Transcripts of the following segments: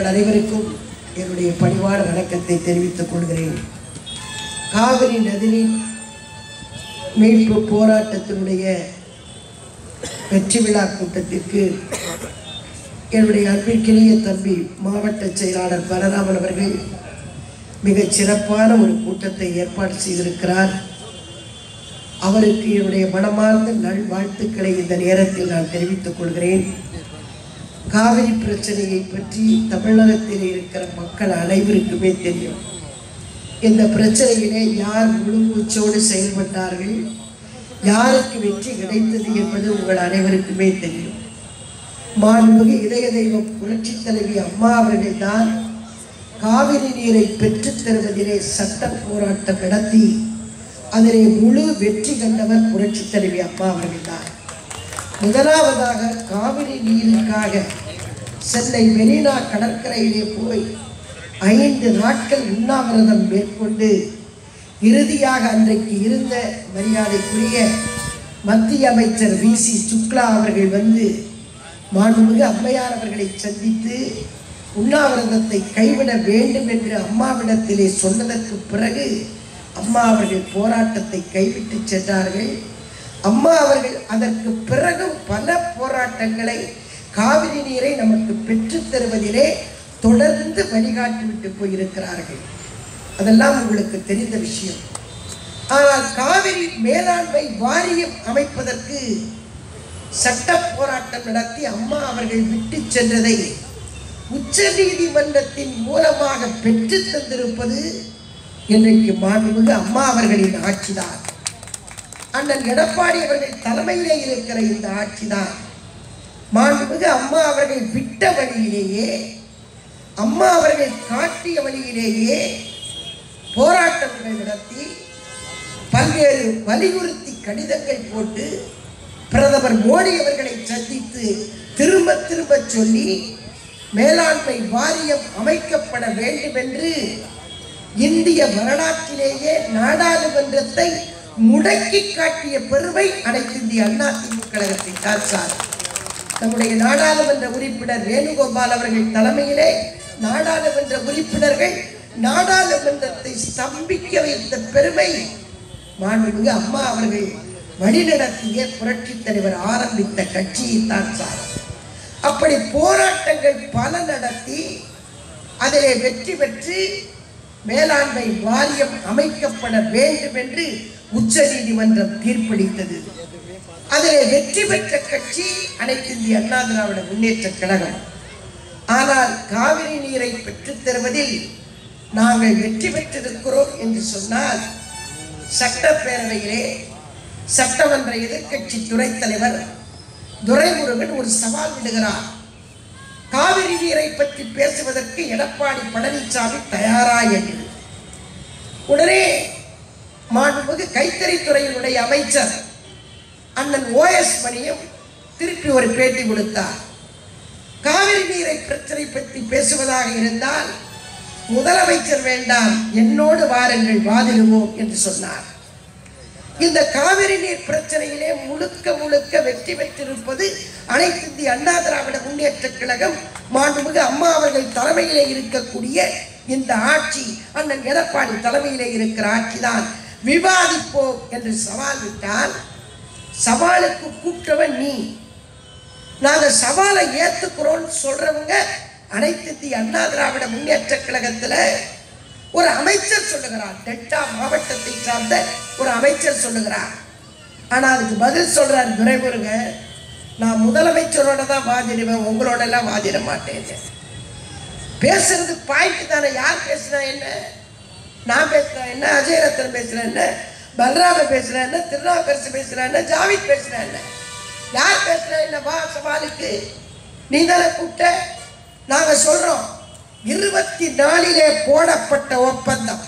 அனைவருக்கும் என்னுடைய பணிவான வணக்கத்தை தெரிவித்துக் கொள்கிறேன். காவிரி நதிநீர் மீட்பு போராட்டத்தினுடைய வெற்றி விழா கூட்டத்திற்கு என்னுடைய அன்பிற்கினிய தம்பி மாவட்ட செயலாளர் பலராமன் அவர்கள் மிகச் சிறப்பான ஒரு கூட்டத்தை ஏற்பாடு செய்திருக்கிறார். அவருக்கு என்னுடைய மனமார்ந்த நல்வாழ்த்துக்களை இந்த நேரத்தில் நான் தெரிவித்துக் கொள்கிறேன். காவிரி பிரச்சனையை பற்றி தமிழகத்தில் இருக்கிற மக்கள் அனைவருக்குமே தெரியும். இந்த பிரச்சனையிலே யார் முழுமூச்சோடு செயல்பட்டார்கள் யாருக்கு வெற்றி கிடைத்தது என்பது உங்கள் அனைவருக்குமே தெரியும். மாண்புமிகு இதய தெய்வம் புரட்சி தலைவி அம்மா அவர்கள்தான் காவிரி நீரை பெற்றுத் தருவதிலே சட்ட போராட்டம் நடத்தி அதிலே முழு வெற்றி கண்டவர் புரட்சி தலைவி அம்மா அவர்கள்தான் முதலாவதாக காவிரி நீருக்காக சென்னை மெரினா கடற்கரையிலே போய் ஐந்து நாட்கள் உண்ணாவிரதம் மேற்கொண்டு இறுதியாக அன்றைக்கு இருந்த மரியாதைக்குரிய மத்திய அமைச்சர் வி சி சுக்லா அவர்கள் வந்து மாண்புமிகு அம்மையார் அவர்களை சந்தித்து உண்ணாவிரதத்தை கைவிட வேண்டும் என்று அம்மாவிடத்திலே சொன்னதற்கு பிறகு அம்மா அவர்கள் போராட்டத்தை கைவிட்டு சென்றார்கள். அம்மா அவர்கள் அதற்கு பிறகும் பல போராட்டங்களை காவிரி நீரை நமக்கு பெற்றுத் தருவதிலே தொடர்ந்து வழிகாட்டிவிட்டு போயிருக்கிறார்கள். அதெல்லாம் உங்களுக்கு தெரிந்த விஷயம். ஆனால் காவிரி மேலாண்மை வாரியம் அமைப்பதற்கு சட்ட போராட்டம் நடத்தி அம்மா அவர்கள் விட்டு சென்றதை உச்ச நீதிமன்றத்தின் மூலமாக பெற்று தந்திருப்பது இன்றைக்கு மாண்புமிகு அம்மா அவர்களின் ஆட்சிதான். அண்ணன் எடப்பாடி அவர்கள் தலைமையிலே இருக்கிற இந்த ஆட்சிதான் மாண்புமிகு அம்மா அவர்கள் விட்ட வழியிலேயே அம்மா அவர்கள் காட்டிய வழியிலேயே போராட்டங்கள் நடத்தி பல்வேறு வலியுறுத்தி கடிதங்கள் போட்டு பிரதமர் மோடி அவர்களை சந்தித்து திரும்ப திரும்ப சொல்லி மேலாண்மை வாரியம் அமைக்கப்பட வேண்டும் என்று இந்திய வரலாற்றிலேயே நாடாளுமன்றத்தை முடக்கி காட்டிய பெருமை அனைத்து இந்திய அண்ணா திமுக கழகத்தை சார் நம்முடைய நாடாளுமன்ற உறுப்பினர் வேணுகோபால் அவர்கள் தலைமையிலே நாடாளுமன்ற உறுப்பினர்கள் நாடாளுமன்றத்தை ஸ்தம்பிக்க வைத்த பெருமை மாண்புமிகு அம்மா அவர்கள் வழிநடத்திய புரட்சி தலைவர் ஆரம்பித்த கட்சியை தான் சார் அப்படி போராட்டங்கள் பல நடத்தி அதிலே வெற்றி பெற்று மேலாண்மை வாரியம் அமைக்கப்பட வேண்டும் என்று உச்ச நீதிமன்றம் தீர்ப்பளித்தது. அதிலே வெற்றி பெற்ற கட்சி அனைத்து இந்திய அண்ணா திராவிட முன்னேற்ற கழகம். ஆனால் காவிரி நீரை பெற்றுத் தருவதில் நாங்கள் வெற்றி பெற்றிருக்கிறோம் என்று சொன்னால் சட்டப்பேரவையிலே சட்டமன்ற எதிர்கட்சி துணைத் தலைவர் துரைமுருகன் ஒரு சவால் விடுகிறார். காவிரி நீரை பற்றி பேசுவதற்கு எடப்பாடி பழனிசாமி தயாரா என்று. உடனே மாண்புமிகு கைத்தறித்துறையினுடைய அமைச்சர் அண்ணன் ஓஎஸ் மணியும் திருப்பி ஒரு பேட்டி கொடுத்தார். காவிரி நீரை பிரச்சனை பற்றி பேசுவதாக இருந்தால் முதலமைச்சர் வேண்டாம் என்னோடு வாருங்கள் வாதிடுவோம் என்று சொன்னார். இந்த காவிரி நீர் பிரச்சனையிலே முழுக்க முழுக்க வெற்றி பெற்றிருப்பது அனைத்து இந்திய அண்ணா திராவிட முன்னேற்ற கழகம் மாண்புமிகு அம்மா அவர்கள் தலைமையிலே இருக்கக்கூடிய இந்த ஆட்சி அண்ணன் எடப்பாடி தலைமையிலே இருக்கிற ஆட்சிதான். விவாதிப்போம் என்று சவால் விட்டால் சவாலுக்கு கூப்பிட்டவன் நீ. நாங்கள் சவாலை ஏத்துக்கிறோம்னு சொல்கிறவங்க அனைத்து இந்திய அண்ணா திராவிட முன்னேற்ற கழகத்தில் ஒரு அமைச்சர் சொல்லுகிறார். டெல்டா மாவட்டத்தை சார்ந்த ஒரு அமைச்சர் சொல்லுகிறார். ஆனால் அதுக்கு பதில் சொல்கிறார் துரைமுருக. நான் முதலமைச்சரோட தான் வாதிடுவேன் உங்களோட எல்லாம் வாதிட மாட்டேன் பேசுறது பாயிண்ட் தானே யார் பேசுனா என்ன? நான் பேசுறேன் என்ன அஜயரத்தன் பேசுகிறேன் என்ன பலராம பேசுகிறேன் என்ன திருநாவுக்கரசு பேசுகிறேன் என்ன ஜாவித் பேசுகிறேன் என்ன? யார் பேசுகிறேன் என்ன வா சவாலுக்கு? நீ தானே கூப்பிட்ட? நாங்க சொல்றோம் இருபத்தி நாலிலே போடப்பட்ட ஒப்பந்தம்.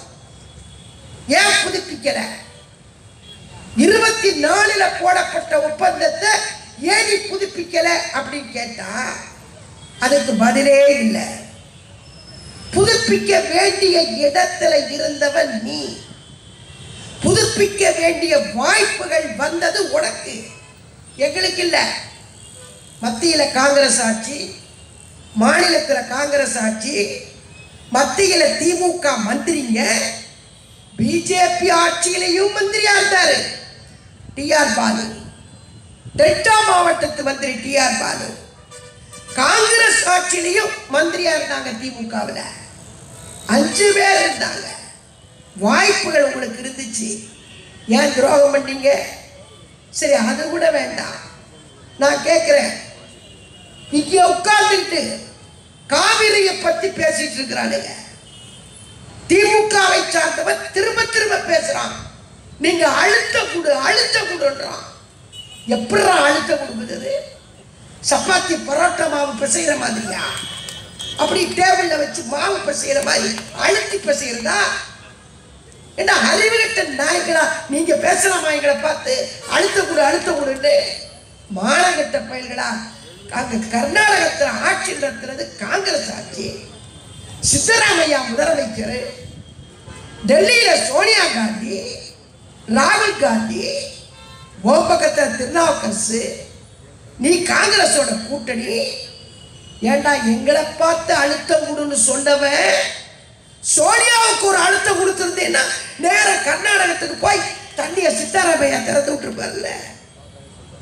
ஏன் புதுப்பிக்கல? இருபத்தி நாலுல போடப்பட்ட ஒப்பந்தத்தை ஏன் நீ புதுப்பிக்கல அப்படின்னு கேட்டா அதுக்கு பதிலே இல்லை. புதுப்பிக்க வேண்டிய இடத்துல இருந்தவன் நீ. புதுப்பிக்க வேண்டிய வாய்ப்புகள் வந்தது உனக்கு. எங்களுக்கு இல்ல. மத்தியில காங்கிரஸ் ஆட்சி மாநிலத்தில் காங்கிரஸ் ஆட்சி மத்தியில் திமுக மந்திரிங்க பிஜேபி ஆட்சியிலையும் மந்திரியா இருந்தாரு. டிஆர் பாலு. டெல்டா மாவட்டத்து மந்திரி டிஆர் பாலு. காங்கிரஸ் ஆட்சியிலையும் மந்திரியா இருந்தாங்க திமுகவில். அஞ்சு பேர் இருந்தாங்க. வாய்ப்புகள் உங்களுக்கு இருந்துச்சு. ஏன் துரோகம் பண்ணீங்க? சரி அது கூட வேண்டாம். நான் கேட்குறேன் இங்கே உட்கார்ந்துட்டு காவிரியை பற்றி பேசிட்டு இருக்கிறானுங்க. திமுகவை சார்ந்தவன் திரும்ப திரும்ப பேசுறான். நீங்க அழுத்த கொடு அழுத்த கொடுன்றான். எப்படிடா அழுத்த கொடுக்குறது சப்பாத்தி பரோட்டா மாவு பிசைகிற மாதிரியா? அப்படி டேபிள்ல வச்சு மாவு பசைகிற மாதிரி அழுத்தி பசையிறதா? என்ன அறிவுகட்ட நாய்களா நீங்க பேசலாமா எங்களை பார்த்து? அழுத்த கொடு அழுத்த கூடுன்னு மானகட்ட பயல்களா? அங்க கர்நாடகத்தில் ஆட்சி நடத்துறது காங்கிரஸ் ஆட்சி. சித்தராமையா முதலமைச்சர். டெல்லியில சோனியா காந்தி ராகுல் காந்தி ஓ பக்கத்தில் திருநாவுக்கரசு. நீ காங்கிரஸோட கூட்டணி. ஏன்னா எங்களை பார்த்து அழுத்தம் கொடுன்னு சொன்னவன்? சோனியாவுக்கு ஒரு அழுத்தம் கொடுத்துருந்தேன்னா நேர கர்நாடகத்துக்கு போய் தண்ணியை சித்தாராமையா திறந்து விட்டுருப்பார்ல?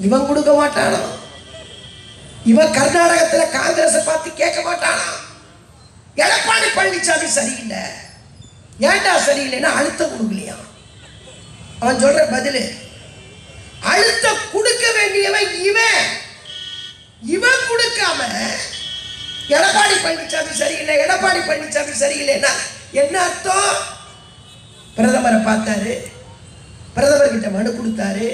இவன் கொடுக்க மாட்டானோ? இவன் கர்நாடகத்துல காங்கிரஸை பார்த்து கேட்க மாட்டானா? எடப்பாடி பழனிசாமி சரியில்லை. ஏன்டா சரியில்லைன்னா அழுத்தம் கொடுக்கலையா? அவன் சொல்ற பதிலு அழுத்தம் கொடுக்க வேண்டியவன் இவன். இவன் கொடுக்காம எடப்பாடி பழனிசாமி சரியில்லை எடப்பாடி பழனிசாமி சரியில்லைன்னா என்ன அர்த்தம்? பிரதமரை பார்த்தாரு பிரதமர்கிட்ட மனு கொடுத்தாரு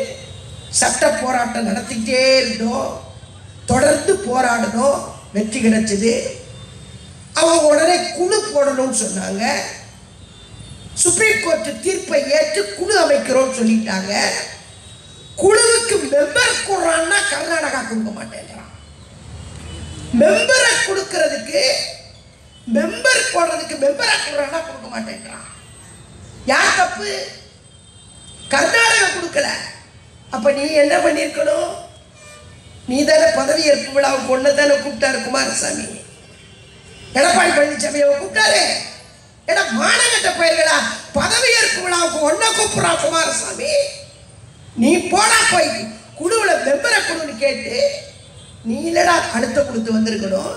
சட்ட போராட்டம் நடத்திக்கிட்டே இருந்தோம் தொடர்ந்து போராடணும் வெற்றி கிடைச்சது. அவங்க உடனே குழு போடணும்னு சொன்னாங்க. சுப்ரீம் கோர்ட்டு தீர்ப்பை ஏற்று குழு அமைக்கிறோம்னு சொல்லிட்டாங்க. குழுவுக்கு மெம்பர் கொடுறான்னா கர்நாடகா கொடுக்க மாட்டேங்கிறான் மெம்பரை கொடுக்கறதுக்கு மெம்பர் போடுறதுக்கு மெம்பரை கொடுறான்னா கொடுக்க மாட்டேங்கிறான் யார் தப்பு? கர்நாடகம் கொடுக்கல. அப்போ நீ என்ன பண்ணியிருக்கணும்? நீ தானே பதவியேற்பு விழாவுக்கு ஒன்று தானே கூப்பிட்டாரு குமாரசாமி. எடப்பாடி பழனிசாமி அவன் கூப்பிட்டாரு. ஏன்னா மானகட்ட பயிர்களா பதவியேற்பு விழாவுக்கு ஒன்றை கூப்பிட்றான் குமாரசாமி. நீ போடா போய். குழுவில் மெம்பரை குழுன்னு கேட்டு நீ இல்லடா அழுத்த கொடுத்து வந்திருக்கணும்.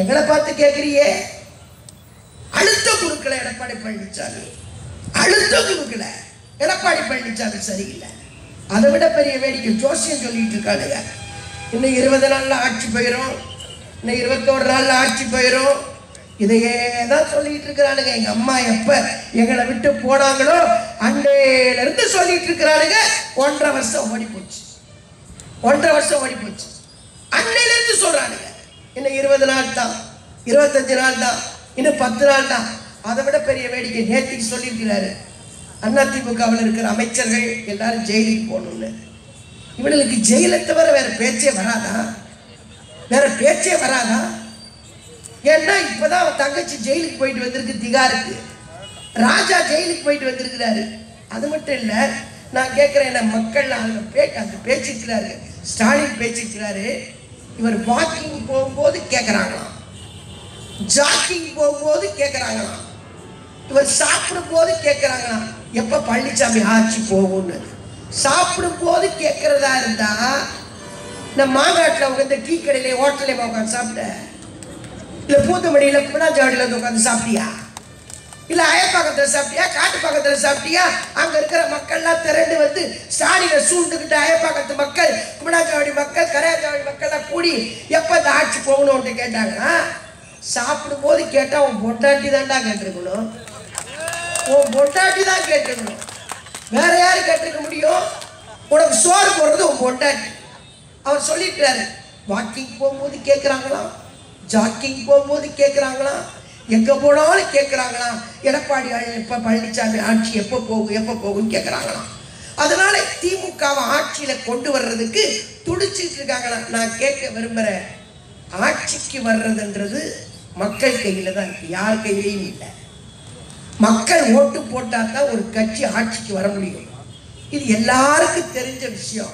எங்களை பார்த்து கேட்குறியே அழுத்தம் கொடுக்கல எடப்பாடி பழனிசாமி அழுத்தம் கொடுக்கல எடப்பாடி பழனிசாமி சரியில்லை. அதை விட பெரிய வேடிக்கை ஜோசியம் சொல்லிட்டு இருக்கானுங்க இன்னும் இருபது நாளில் ஆட்சி போயிடும் இன்னும் இருபத்தோரு நாளில் ஆட்சி போயிடும் இதையே தான் சொல்லிட்டு இருக்கிறானுங்க எங்க அம்மா எப்ப எங்களை விட்டு போனாங்களோ அன்னையில இருந்து சொல்லிட்டு இருக்கிறானுங்க ஒன்றரை வருஷம் ஓடி போச்சு ஒன்றரை வருஷம் ஓடி போச்சு அன்னையில இருந்து இன்னும் இருபது நாள் தான் இருபத்தஞ்சு நாள் தான் இன்னும் பத்து நாள் தான். அதை விட பெரிய வேடிக்கை நேற்றுக்கு சொல்லியிருக்கிறாரு. அதிமுகவில் இருக்கிற அமைச்சர்கள் எல்லாரும் ஜெயிலுக்கு போகணும்னு. இவனுக்கு ஜெயிலை தவிர வேற பேச்சே வராதா? வேற பேச்சே வராதா? ஏன்னா இப்போதான் அவன் தங்கச்சி ஜெயிலுக்கு போயிட்டு வந்திருக்கு திகாருக்கு. ராஜா ஜெயிலுக்கு போயிட்டு வந்திருக்கிறாரு. அது மட்டும் இல்லை நான் கேட்குறேன் என்ன மக்கள் அந்த பே அந்த பேச்சிருக்கிறாரு ஸ்டாலின் பேச்சிருக்கிறாரு இவர் வாக்கிங் போகும்போது கேட்குறாங்களாம் ஜாக்கிங் போகும்போது கேட்குறாங்களாம் இவர் சாப்பிடும் போது கேட்குறாங்களாம் எப்போ பழனிசாமி ஆட்சி போகும்னு. சாப்பிடும் போது கேட்குறதா இருந்தா இந்த மாங்காட்டில் உட்காந்து டீ கடையிலே ஹோட்டலே உட்காந்து சாப்பிட்டேன் இல்லை பூந்தமடியில் குணாஜாவடியில் வந்து உட்காந்து சாப்பிட்டியா? இல்லை அயப்பாக்கத்தில் சாப்பிட்டியா? காட்டு பக்கத்தில் சாப்பிட்டியா? அங்கே இருக்கிற மக்கள்லாம் திரண்டு வந்து சாணியில் சூழ்ந்துக்கிட்டு அயப்பாக்கத்து மக்கள் குமணாஜாவடி மக்கள் கரையாஜாவடி மக்கள்லாம் கூடி எப்போ இந்த ஆட்சி போகணும்னு கேட்டாங்கன்னா சாப்பிடும்போது கேட்டால் உன் பொட்டாட்டி தான்டா கேட்டிருக்கணும். உன் பொட்டாட்டி தான் கேட்டிருக்கணும். வேற யாரு கேட்டிருக்க முடியும்? உனக்கு சோறு போடுறது உன் பொட்டாட்டி அவர் சொல்லிட்டாரு வாக்கிங் போகும்போது கேட்குறாங்களாம். ஜாக்கிங் போகும்போது கேட்குறாங்களாம். எங்கே போனாலும் கேட்குறாங்களாம் எடப்பாடி எப்போ பழனிசாமி ஆட்சி எப்போ போகும் எப்போ போகும்னு கேட்குறாங்களாம் அதனால திமுகவை ஆட்சியில் கொண்டு வர்றதுக்கு துடிச்சிட்டு இருக்காங்களாம். நான் கேட்க விரும்புகிறேன் ஆட்சிக்கு வர்றதுன்றது மக்கள் கையில் தான் இருக்கு. யார் கையிலையும் இல்லை. மக்கள் ஓட்டு போட்டால் தான் ஒரு கட்சி ஆட்சிக்கு வர முடியும். இது எல்லாருக்கும் தெரிஞ்ச விஷயம்.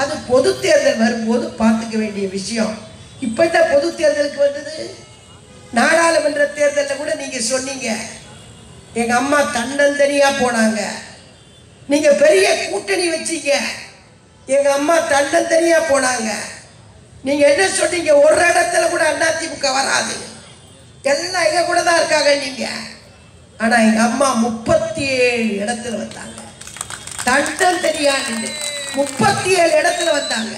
அது பொது தேர்தல் வரும்போது பார்த்துக்க வேண்டிய விஷயம். இப்போ தான் பொது தேர்தலுக்கு வந்தது? நாடாளுமன்ற தேர்தலில் கூட நீங்கள் சொன்னீங்க. எங்கள் அம்மா தன்னந்தனியாக போனாங்க. நீங்கள் பெரிய கூட்டணி வச்சீங்க. எங்கள் அம்மா தன்னந்தனியாக போனாங்க. நீங்கள் என்ன சொன்னீங்க? ஒரு இடத்துல கூட அதிமுக வராது. எல்லாம் எங்கள் கூட தான் இருக்காங்க நீங்கள் ஆனால் எங்கள் அம்மா முப்பத்தி ஏழு இடத்துல வந்தாங்க. தன்னந்தனியாக முப்பத்தி ஏழு இடத்துல வந்தாங்க.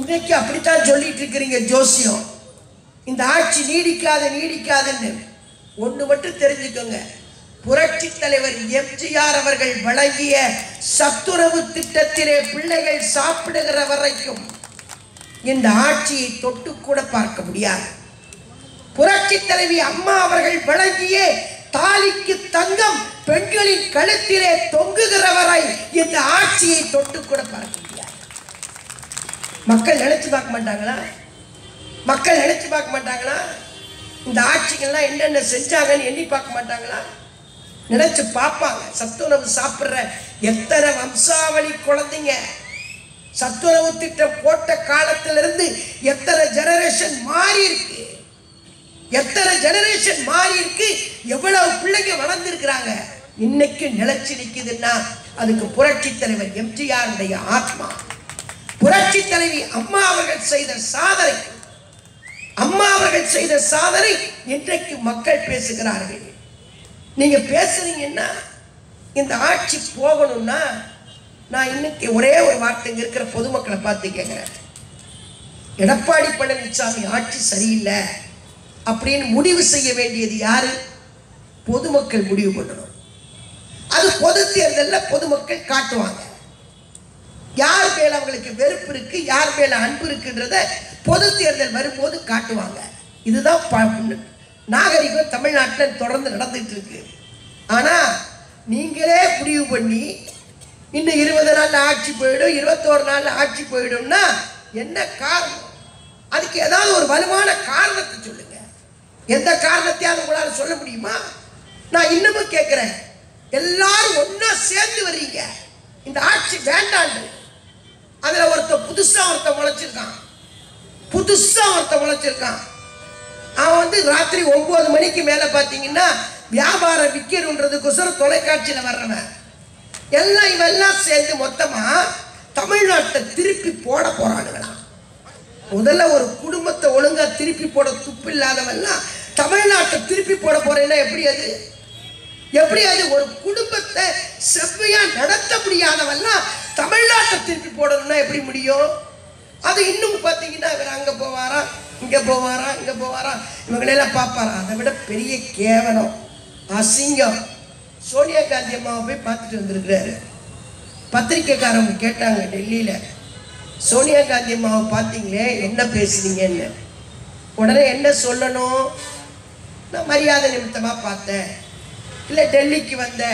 இன்னைக்கு அப்படித்தான் சொல்லிட்டு இருக்கிறீங்க ஜோசியம். இந்த ஆட்சி நீடிக்காது நீடிக்காதுன்னு ஒன்று மட்டும் தெரிஞ்சுக்கோங்க. புரட்சி தலைவர் எம்ஜிஆர் அவர்கள் வழங்கிய சத்துறவு திட்டத்திலே பிள்ளைகள் சாப்பிடுகிற வரைக்கும் இந்த ஆட்சியை தொட்டு கூட பார்க்க முடியாது. புரட்சி தலைவி அம்மா அவர்கள் வழங்கிய தாலிக்கு தங்கம் பெண்களின் கழுத்திலே தொங்குகிற வரை இந்த ஆட்சியை தொட்டு கூட பார்க்க முடியாது. மக்கள் நினைச்சு பார்க்க மாட்டாங்களா? மக்கள் நினைச்சு பார்க்க மாட்டாங்களா? இந்த ஆட்சிகள்லாம் என்னென்ன செஞ்சாங்கன்னு எண்ணி பார்க்க மாட்டாங்களா? நினைச்சு பார்ப்பாங்க. சத்துணவு சாப்பிட்ற எத்தனை வம்சாவளி குழந்தைங்க? சத்துணவு திட்டம் போட்ட காலத்திலிருந்து எத்தனை ஜெனரேஷன் மாறி இருக்கு? எத்தனை ஜெனரேஷன் மாறி இருக்கு? எவ்வளவு பிள்ளைங்க வளர்ந்துருக்கிறாங்க? இன்னைக்கு நிலைச்சு நிற்குதுன்னா அதுக்கு புரட்சி தலைவர் எம்ஜிஆருடைய ஆத்மா புரட்சி தலைவி அம்மா அவர்கள் செய்த சாதனை அம்மா அவர்கள் செய்த சாதனை இன்றைக்கு மக்கள் பேசுகிறார்கள். நீங்க பேசுறீங்கன்னா இந்த ஆட்சி போகணும்னா நான் இன்னைக்கு ஒரே ஒரு வார்த்தை இருக்கிற பொதுமக்களை பார்த்து கேட்கிறேன் எடப்பாடி பழனிசாமி ஆட்சி சரியில்லை அப்படின்னு முடிவு செய்ய வேண்டியது யாரு? பொதுமக்கள் முடிவு பண்ணணும். அது பொது தேர்தலில் பொதுமக்கள் காட்டுவாங்க. யார் மேல அவங்களுக்கு வெறுப்பு இருக்கு யார் மேல அன்பு இருக்குன்றத பொது தேர்தல் வரும்போது காட்டுவாங்க. இதுதான் நாகரிகம் தமிழ்நாட்டில் தொடர்ந்து நடந்துட்டு இருக்கு. ஆனா நீங்களே முடிவு பண்ணி இன்னும் இருபது நாள் ஆட்சி போயிடும் இருபத்தோரு நாள் ஆட்சி போயிடும்னா என்ன காரணம்? அதுக்கு ஏதாவது ஒரு வலுவான காரணத்தை சொல்லுங்க. எந்த காரணத்தையாவது உங்களால் சொல்ல முடியுமா? நான் இன்னமும் கேட்குறேன் எல்லாரும் ஒன்றா சேர்ந்து வர்றீங்க. இந்த ஆட்சி வேண்டாண்டு அதுல ஒருத்தன் புதுசா ஒருத்தன் முளைச்சிருக்கான். புதுசா ஒருத்தன் முளைச்சிருக்கான். அவன் வந்து ராத்திரி ஒன்பது மணிக்கு மேல பாத்தீங்கன்னா வியாபாரம் விற்கணுன்றதுக்கோசரம் தொலைக்காட்சியில வர்றவன். எல்லாம் இவெல்லாம் சேர்ந்து மொத்தமா தமிழ்நாட்டை திருப்பி போட போறானுங்களாம். முதல்ல ஒரு குடும்பத்தை ஒழுங்கா திருப்பி போட துப்பு இல்லாதவெல்லாம் தமிழ்நாட்டை திருப்பி போட போறேன்னா எப்படி அது? எப்படி அது ஒரு குடும்பத்தை செவ்வையா நடத்த முடியாதவெல்லாம் தமிழ்நாட்டை திருப்பி போடணும்னா எப்படி முடியும்? அது இன்னும் பார்த்தீங்கன்னா இவர் அங்கே போவாரா இங்கே போவாரா இங்கே போவாரா? இவங்களெல்லாம் பார்ப்பாரா? அதை விட பெரிய கேவலம் அசிங்கம். சோனியா காந்தி அம்மாவை போய் பார்த்துட்டு வந்திருக்கிறாரு. பத்திரிக்கைக்காரவங்க கேட்டாங்க டெல்லியில் சோனியா காந்தி அம்மாவை பார்த்தீங்களே? என்ன பேசுனீங்கன்னு உடனே என்ன சொல்லணும்? நான் மரியாதை நிமித்தமாக பார்த்தேன். இல்லை டெல்லிக்கு வந்த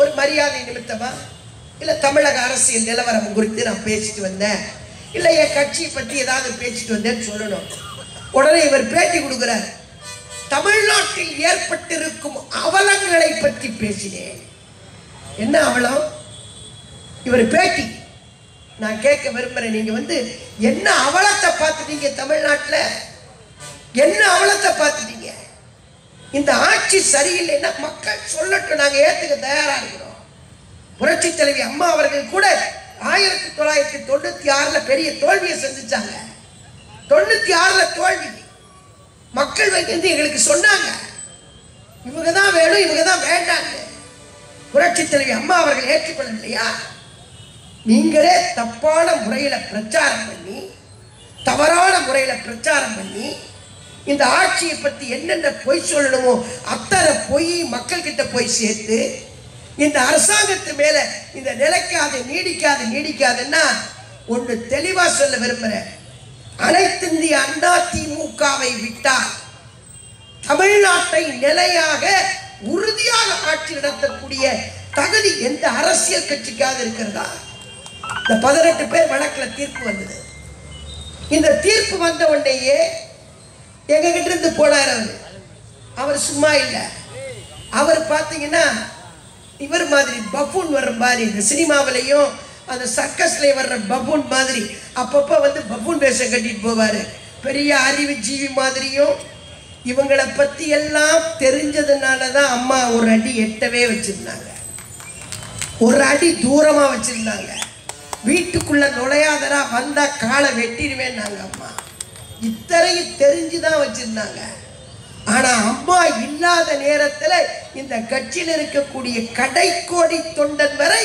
ஒரு மரியாதை நிமித்தமாக இல்லை தமிழக அரசியல் நிலவரம் குறித்து நான் பேசிட்டு வந்தேன். இல்லை என் கட்சியை பற்றி ஏதாவது பேசிட்டு வந்தேன்னு சொல்லணும். உடனே இவர் பேட்டி கொடுக்குறார். தமிழ்நாட்டில் ஏற்பட்டிருக்கும் அவலங்களை பற்றி பேசினேன். என்ன அவலம்? இவர் பேட்டி. நான் கேட்க விரும்புகிறேன் நீங்கள் வந்து என்ன அவலத்தை பார்த்துட்டீங்க தமிழ்நாட்டில்? என்ன அவலத்தை பார்த்துட்டீங்க? இந்த ஆட்சி சரியில்லைன்னா மக்கள் சொல்லட்டும் நாங்கள் ஏற்றுக்க தயாராக இருக்கிறோம். புரட்சி தலைவி அம்மா அவர்கள் கூட ஆயிரத்தி தொள்ளாயிரத்தி தொண்ணூத்தி ஆறுல பெரிய தோல்வியை சந்திச்சாங்க. தொண்ணூத்தி ஆறுல தோல்வி. மக்கள் வந்து எங்களுக்கு சொன்னாங்க. இவங்க தான் வேணும் இவங்க தான் வேண்டாங்க புரட்சி தலைவி அம்மா அவர்கள் ஏற்றுக்கொள்ளவில்லையா? நீங்களே தப்பான முறையில் பிரச்சாரம் பண்ணி தவறான முறையில் பிரச்சாரம் பண்ணி இந்த ஆட்சியை பற்றி என்னென்ன பொய் சொல்லணுமோ அத்தனை பொய் மக்கள் கிட்ட போய் சேர்த்து இந்த அரசாங்கத்து மேல இந்த நிலைக்காது நீடிக்காது நீடிக்காதுன்னா ஒன்று தெளிவாக சொல்ல விரும்புகிறேன் அனைத்து இந்திய அண்ணா திமுகவை விட்டால் தமிழ்நாட்டை நிலையாக உறுதியாக ஆட்சி நடத்தக்கூடிய தகுதி எந்த அரசியல் கட்சிக்காவது இருக்கிறதா? இந்த பதினெட்டு பேர் வழக்கில் தீர்ப்பு வந்தது. இந்த தீர்ப்பு வந்த உடனேயே எங்க கிட்ட இருந்து போனார் அவர்? அவர் சும்மா இல்லை. அவர் பார்த்தீங்கன்னா இவர் மாதிரி பஃபூன் வர்ற மாதிரி இந்த சினிமாவிலையும் அந்த சர்க்கஸ்ல வர்ற பஃபூன் மாதிரி அப்பப்போ வந்து பஃபூன் வேஷம் கட்டிட்டு போவார். பெரிய அறிவு ஜீவி மாதிரியும் இவங்களை பற்றி எல்லாம் தெரிஞ்சதுனால தான் அம்மா ஒரு அடி எட்டவே வச்சுருந்தாங்க. ஒரு அடி தூரமாக வச்சுருந்தாங்க. வீட்டுக்குள்ளே நுழையாதரா வந்தால் காலை வெட்டிடுவேன்னாங்க அம்மா. இத்தனையும் தெரிஞ்சுதான் வச்சிருந்தாங்க. ஆனா அம்மா இல்லாத நேரத்துல இந்த கட்சியில் இருக்கக்கூடிய கடைக்கோடி தொண்டன் வரை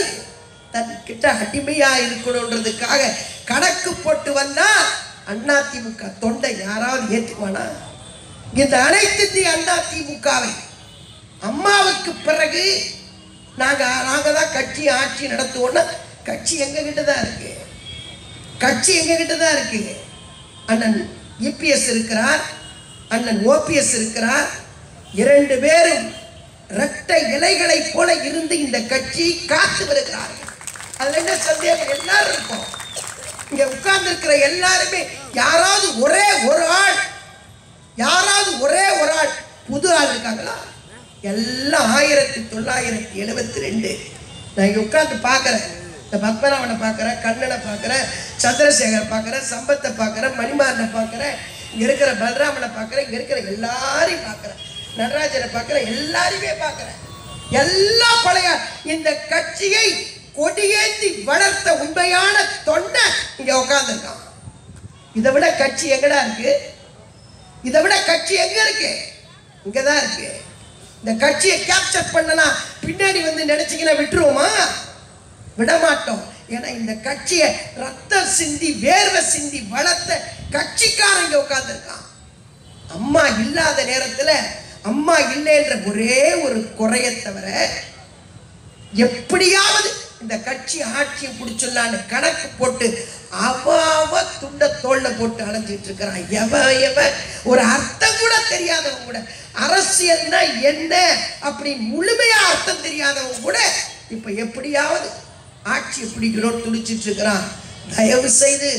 தன்கிட்ட அடிமையா இருக்கணுன்றதுக்காக கணக்கு போட்டு வந்தா அதிமுக தொண்டை யாராவது ஏற்றுக்குவானா இந்த அனைத்து அண்ணா அதிமுகவை அம்மாவுக்கு பிறகு நாங்க நாங்க தான் கட்சி ஆட்சி நடத்துவோம்னா கட்சி எங்ககிட்ட தான் இருக்கு? கட்சி எங்ககிட்ட தான் இருக்கு? அண்ணன் இபிஎஸ் இருக்கிறார் அண்ணன் ஓபிஎஸ் இருக்கிறார். இரண்டு பேரும் இரட்டை இலைகளைப் போல இருந்து இந்த கட்சி காத்து வருகிறார்கள். அதுல என்ன சந்தேகம்? எல்லாரும் இருக்கும். இங்க உட்கார்ந்து இருக்கிற எல்லாருமே யாராவது ஒரே ஒரு ஆள் யாராவது ஒரே ஒரு ஆள் புது ஆள் இருக்காங்களா? எல்லாம் ஆயிரத்தி தொள்ளாயிரத்தி எழுபத்தி ரெண்டு. நான் இங்க உட்கார்ந்து பார்க்குறேன். இந்த பத்மநாபனை பார்க்குறேன் கண்ணனை பார்க்குறேன் சந்திரசேகர் பார்க்குறேன் சம்பத்தை பார்க்குறேன் மணிமாரனை பார்க்குறேன் இங்க இருக்கிற பலராமனை பார்க்குறேன் இங்க இருக்கிற எல்லாரையும் பார்க்குறேன் நடராஜரை பார்க்குறேன் எல்லாரையுமே பார்க்குறேன் எல்லா பழைய இந்த கட்சியை கொடியேற்றி வளர்த்த உண்மையான தொண்டை இங்க உட்கார்ந்துருக்கான் இதை விட கட்சி எங்கடா இருக்கு? இதை விட கட்சி எங்க இருக்கு? இங்கதான் இருக்கு. இந்த கட்சியை கேப்சர் பண்ணலாம். பின்னாடி வந்து நினைச்சீங்கன்னா விட்டுருவோமா? விட மாட்டோம் ஏன்னா இந்த கட்சியை ரத்தம் சிந்தி வேர்வை சிந்தி வளர்த்த கட்சிக்காரங்க உட்காந்துருக்கான் அம்மா இல்லாத நேரத்தில் அம்மா இல்லைன்ற ஒரே ஒரு குறையை தவிர எப்படியாவது இந்த கட்சி ஆட்சியை பிடிச்சிடலான்னு கணக்கு போட்டு அவாவ துண்ட தோல்ல போட்டு அலைஞ்சிட்டு இருக்கிறான் எவ எவ? ஒரு அர்த்தம் கூட தெரியாதவங்க கூட. அரசியல்னா என்ன அப்படி முழுமையா அர்த்தம் தெரியாதவங்க கூட இப்ப எப்படியாவது ஆட்சி பிடிக்கணும்னு துடிச்சிட்டு இருக்கிறான் தயவு செய்து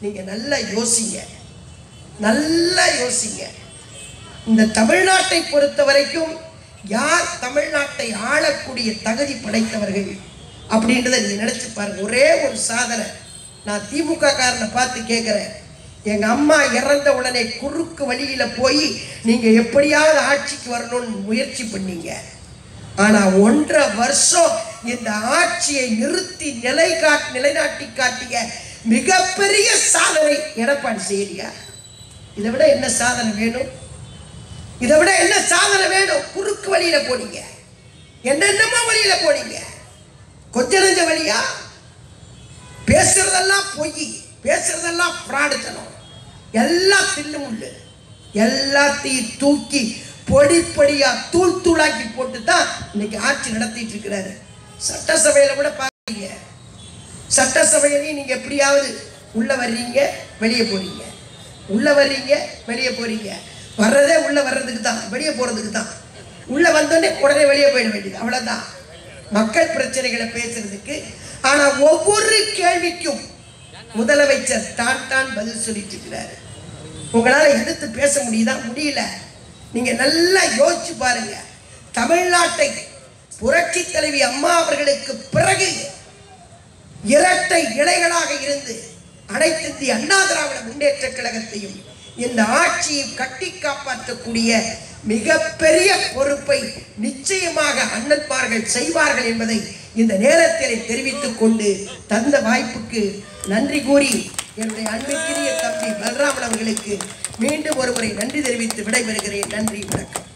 நீங்க நல்லா யோசிங்க. நல்லா யோசிங்க. இந்த தமிழ்நாட்டை பொறுத்த வரைக்கும் யார் தமிழ்நாட்டை ஆளக்கூடிய தகுதி படைத்தவர்கள் அப்படின்றத நீங்க நினைச்சு பாருங்க ஒரே ஒரு சாதனை. நான் திமுக காரனை பார்த்து கேட்குறேன் எங்க அம்மா இறந்த உடனே குறுக்கு வழியில போய் நீங்க எப்படியாவது ஆட்சிக்கு வரணும்னு முயற்சி பண்ணீங்க. ஆனா ஒன்றரை வருஷம் இந்த ஆட்சியை நிறுத்தி நிலை காட் நிலைநாட்டி காட்டிய மிகப்பெரிய சாதனை எடப்பாடி செய்யறியா இதை விட என்ன சாதனை வேணும்? இதை விட என்ன சாதனை வேணும்? குறுக்கு வழியில போனீங்க. என்னென்னமோ வழியில போனீங்க. கொஞ்ச நெஞ்ச வழியா? பேசுறதெல்லாம் பொய். பேசுறதெல்லாம் பிராடுத்தனம். எல்லாம் தில்லு முள்ளு எல்லாத்தையும் தூக்கி பொடி பொடியா தூள் தூளாக்கி போட்டு தான் இன்னைக்கு ஆட்சி நடத்திட்டு இருக்கிறாரு. சட்டசபையில கூட பாருங்க சட்டசபையிலையும் நீங்க எப்படியாவது உள்ள வர்றீங்க வெளியே போறீங்க. உள்ள வர்றீங்க வெளியே போறீங்க. வர்றதே உள்ள வர்றதுக்கு தான் வெளியே போறதுக்கு தான். உள்ள வந்தோடனே உடனே வெளியே போயிட வேண்டியது அவ்வளவுதான். மக்கள் பிரச்சனைகளை பேசுறதுக்கு ஆனா ஒவ்வொரு கேள்விக்கும் முதலமைச்சர் தான் தான் பதில் சொல்லிட்டு இருக்கிறாரு. உங்களால எதிர்த்து பேச முடியுதா? முடியல. நீங்க நல்லா யோசிச்சு பாருங்க. தமிழ்நாட்டை புரட்சி தலைவி அம்மா அவர்களுக்கு பிறகு இரட்டை இலைகளாக இருந்து அனைத்து இந்திய அண்ணா திராவிட முன்னேற்ற கழகத்தையும் இந்த ஆட்சியை கட்டி காப்பாற்றக்கூடிய மிகப்பெரிய பொறுப்பை நிச்சயமாக அண்ணன்மார்கள் செய்வார்கள் என்பதை இந்த நேரத்தில் தெரிவித்துக் கொண்டு தந்த வாய்ப்புக்கு நன்றி கூறி என்னுடைய அன்பிற்குரிய தம்பி பலராமன் அவர்களுக்கு மீண்டும் ஒருமுறை நன்றி தெரிவித்து விடைபெறுகிறேன். நன்றி வணக்கம்.